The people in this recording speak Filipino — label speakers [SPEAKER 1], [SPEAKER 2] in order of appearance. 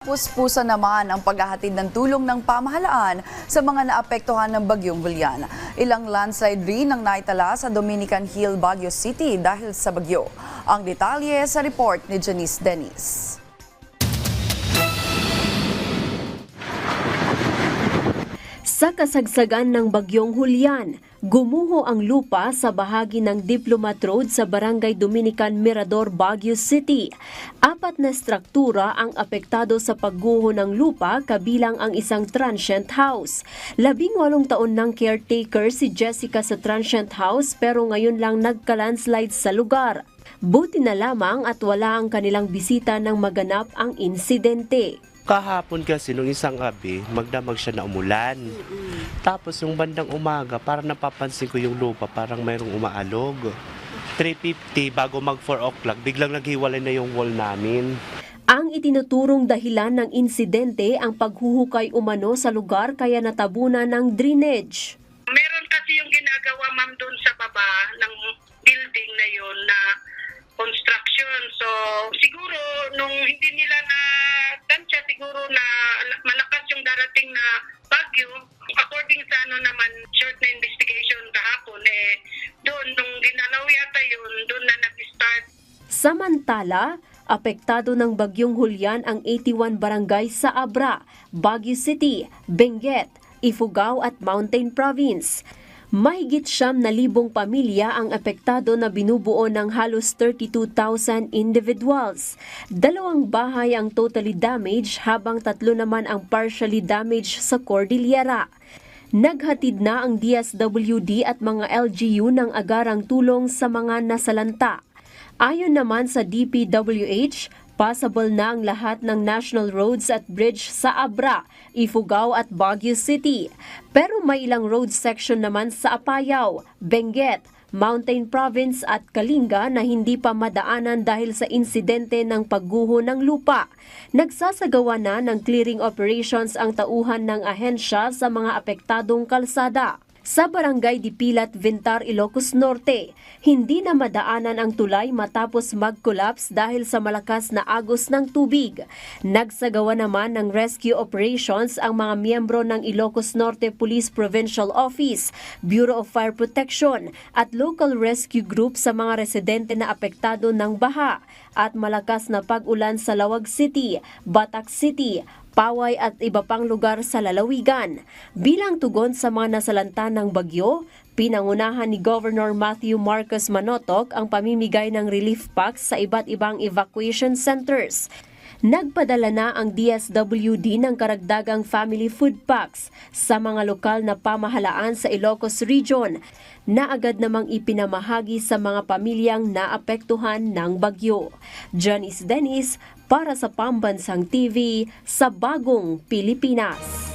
[SPEAKER 1] Puspusa naman ang paghahatid ng tulong ng pamahalaan sa mga naapektuhan ng bagyong Julian. Ilang landslide rin ang naitala sa Dominican Hill, Baguio City dahil sa bagyo. Ang detalye sa report ni Janice Dennis.
[SPEAKER 2] Sa kasagsagan ng bagyong Hulyan, gumuho ang lupa sa bahagi ng Diplomat Road sa Barangay Dominican Mirador, Baguio City. Apat na struktura ang apektado sa pagguho ng lupa kabilang ang isang transient house. Labing walong taon ng caretaker si Jessica sa transient house pero ngayon lang nagka-landslide sa lugar. Buti na lamang at wala ang kanilang bisita nang maganap ang insidente.
[SPEAKER 3] Kahapon kasi nung isang gabi, magdamag siya na umulan. Tapos yung bandang umaga, parang napapansin ko yung lupa, parang mayroong umaalog. 3.50 bago mag 4 o'clock, biglang naghiwalay na yung wall namin.
[SPEAKER 2] Ang itinuturong dahilan ng insidente ang paghuhukay umano sa lugar kaya natabunan ng drainage.
[SPEAKER 4] Meron kasi yung ginagawa ma'am doon sa baba ng
[SPEAKER 2] Samantala, apektado ng bagyong Hulyan ang 81 barangay sa Abra, Baguio City, Benguet, Ifugao at Mountain Province. Mahigit siyam na libong pamilya ang apektado na binubuo ng halos 32,000 individuals. Dalawang bahay ang totally damaged habang tatlo naman ang partially damaged sa Cordillera. Naghatid na ang DSWD at mga LGU ng agarang tulong sa mga nasalanta. Ayon naman sa DPWH, possible na ang lahat ng national roads at bridge sa Abra, Ifugao at Baguio City. Pero may ilang road section naman sa Apayao, Benguet, Mountain Province at Kalinga na hindi pa madaanan dahil sa insidente ng pagguho ng lupa. Nagsasagawa na ng clearing operations ang tauhan ng ahensya sa mga apektadong kalsada. Sa barangay Dipilat, Vintar, Ilocos Norte, hindi na madaanan ang tulay matapos mag-collapse dahil sa malakas na agos ng tubig. Nagsagawa naman ng rescue operations ang mga miyembro ng Ilocos Norte Police Provincial Office, Bureau of Fire Protection at local rescue group sa mga residente na apektado ng baha at malakas na pag-ulan sa Lawag City, Batak City, Paway at iba pang lugar sa lalawigan. Bilang tugon sa mga nasalanta ng bagyo, pinangunahan ni Governor Matthew Marcos Manotok ang pamimigay ng relief packs sa iba't ibang evacuation centers. Nagpadala na ang DSWD ng karagdagang family food packs sa mga lokal na pamahalaan sa Ilocos Region na agad namang ipinamahagi sa mga pamilyang naapektuhan ng bagyo. Janice Dennis para sa Pambansang TV sa Bagong Pilipinas.